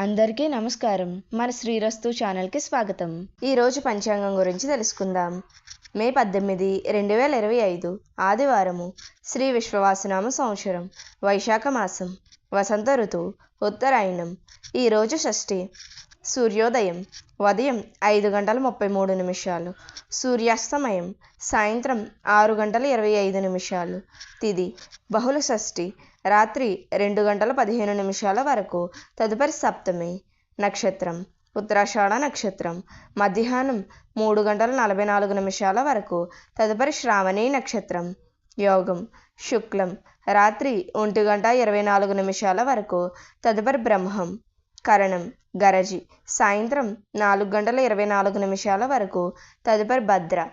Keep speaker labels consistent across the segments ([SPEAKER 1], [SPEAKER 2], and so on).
[SPEAKER 1] అందరికీ నమస్కారం. మన శ్రీరస్తు ఛానల్కి స్వాగతం. ఈరోజు పంచాంగం గురించి తెలుసుకుందాం. మే పద్దెనిమిది రెండు వేల ఇరవై ఐదు ఆదివారము శ్రీ విశ్వవాసనామ సంవత్సరం వైశాఖ మాసం వసంత ఋతువు ఉత్తరాయణం. ఈరోజు షష్ఠి సూర్యోదయం ఉదయం ఐదు గంటల ముప్పై మూడు నిమిషాలు సూర్యాస్తమయం సాయంత్రం ఆరు గంటల ఇరవై ఐదు నిమిషాలు. తిది బహుళ షష్ఠి రాత్రి రెండు గంటల పదిహేను నిమిషాల వరకు. తదుపరి సప్తమి నక్షత్రం ఉత్తరాషాఢ నక్షత్రం. మధ్యాహ్నం మూడు గంటల నలభై నాలుగు నిమిషాల వరకు. తదుపరి శ్రావణి నక్షత్రం యోగం శుక్లం. రాత్రి ఒంటి గంట ఇరవై నాలుగు నిమిషాల వరకు. తదుపరి బ్రహ్మం కరణం గరజి. సాయంత్రం నాలుగు గంటల ఇరవై నాలుగు నిమిషాల వరకు. తదుపరి భద్ర.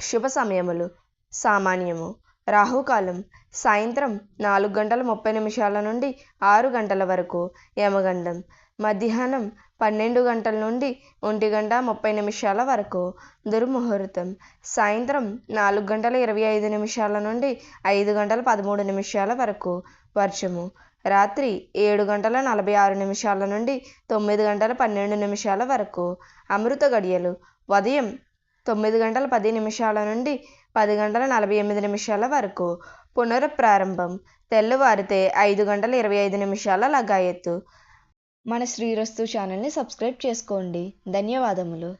[SPEAKER 1] శుభ సమయములు. సామాన్యము. రాహుకాలం సాయంత్రం నాలుగు గంటల ముప్పై నిమిషాల నుండి ఆరు గంటల వరకు యమగండం. మధ్యాహ్నం పన్నెండు గంటల నుండి ఒంటి గంట ముప్పై నిమిషాల వరకు దుర్ముహూర్తం. సాయంత్రం నాలుగు గంటల ఇరవై ఐదు నిమిషాల నుండి ఐదు గంటల పదమూడు నిమిషాల వరకు వర్షము. రాత్రి ఏడు గంటల నలభై ఆరు నిమిషాల నుండి తొమ్మిది గంటల పన్నెండు నిమిషాల వరకు అమృత గడియలు. ఉదయం తొమ్మిది గంటల పది నిమిషాల నుండి పది గంటల నలభై ఎనిమిది నిమిషాల వరకు. పునఃప్రారంభం తెల్లవారితే ఐదు గంటల ఇరవై ఐదు నిమిషాల లగాయత్తు మన శ్రీరస్తు ఛానల్ని సబ్స్క్రైబ్ చేసుకోండి. ధన్యవాదములు.